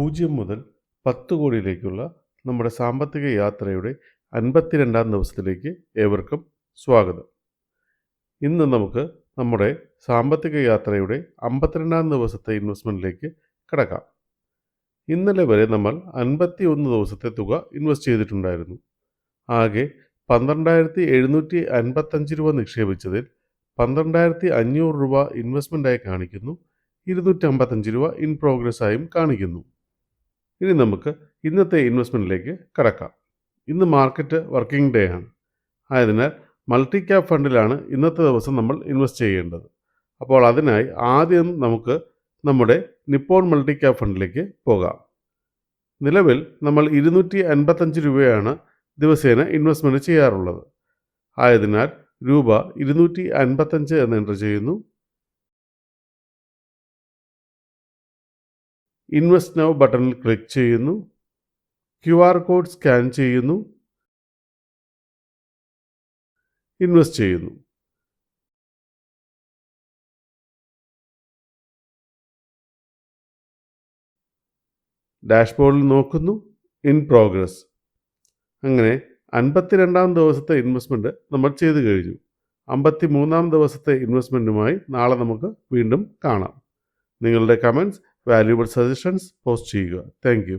പൂജ്യം മുതൽ പത്ത് കോടിയിലേക്കുള്ള നമ്മുടെ സാമ്പത്തിക യാത്രയുടെ അൻപത്തിരണ്ടാം ദിവസത്തിലേക്ക് ഏവർക്കും സ്വാഗതം. ഇന്ന് നമുക്ക് നമ്മുടെ സാമ്പത്തിക യാത്രയുടെ അമ്പത്തിരണ്ടാം ദിവസത്തെ ഇൻവെസ്റ്റ്മെന്റിലേക്ക് കിടക്കാം. ഇന്നലെ വരെ നമ്മൾ അൻപത്തി ഒന്ന് ദിവസത്തെ തുക ഇൻവെസ്റ്റ് ചെയ്തിട്ടുണ്ടായിരുന്നു. ആകെ പന്ത്രണ്ടായിരത്തി എഴുന്നൂറ്റി അൻപത്തഞ്ച് രൂപ നിക്ഷേപിച്ചതിൽ പന്ത്രണ്ടായിരത്തി അഞ്ഞൂറ് രൂപ ഇൻവെസ്റ്റ്മെന്റായി കാണിക്കുന്നു. ഇരുന്നൂറ്റി അമ്പത്തഞ്ച് രൂപ ഇൻ പ്രോഗ്രസ് ആയും കാണിക്കുന്നു. ഇനി നമുക്ക് ഇന്നത്തെ ഇൻവെസ്റ്റ്മെന്റിലേക്ക് കടക്കാം. ഇന്ന് മാർക്കറ്റ് വർക്കിംഗ് ഡേ ആണ്. ആയതിനാൽ മൾട്ടി ക്യാപ് ഫണ്ടിലാണ് ഇന്നത്തെ ദിവസം നമ്മൾ ഇൻവെസ്റ്റ് ചെയ്യേണ്ടത്. അപ്പോൾ അതിനായി ആദ്യം നമുക്ക് നമ്മുടെ നിപ്പോൺ മൾട്ടി ക്യാപ് ഫണ്ടിലേക്ക് പോകാം. നിലവിൽ നമ്മൾ ഇരുന്നൂറ്റി അൻപത്തഞ്ച് രൂപയാണ് ദിവസേന ഇൻവെസ്റ്റ്മെന്റ് ചെയ്യാറുള്ളത്. ആയതിനാൽ രൂപ ഇരുന്നൂറ്റി അൻപത്തഞ്ച് എന്ന് എന്റർ ചെയ്യുന്നു. ഇൻവെസ്റ്റ് നൗ ബട്ടണിൽ ക്ലിക്ക് ചെയ്യുന്നു. ക്യു ആർ കോഡ് സ്കാൻ ചെയ്യുന്നു. ഇൻവെസ്റ്റ് ചെയ്യുന്നു. ഡാഷ്ബോർഡിൽ നോക്കുന്നു. In progress. അങ്ങനെ അൻപത്തിരണ്ടാം ദിവസത്തെ ഇൻവെസ്റ്റ്മെന്റ് നമ്മൾ ചെയ്തു കഴിഞ്ഞു. അമ്പത്തി മൂന്നാം ദിവസത്തെ ഇൻവെസ്റ്റ്മെന്റുമായി നാളെ നമുക്ക് വീണ്ടും കാണാം. നിങ്ങളുടെ കമന്റ്സ് വാല്യൂബിൾ സജഷൻസ് പോസ്റ്റ് ചെയ്യുക താങ്ക്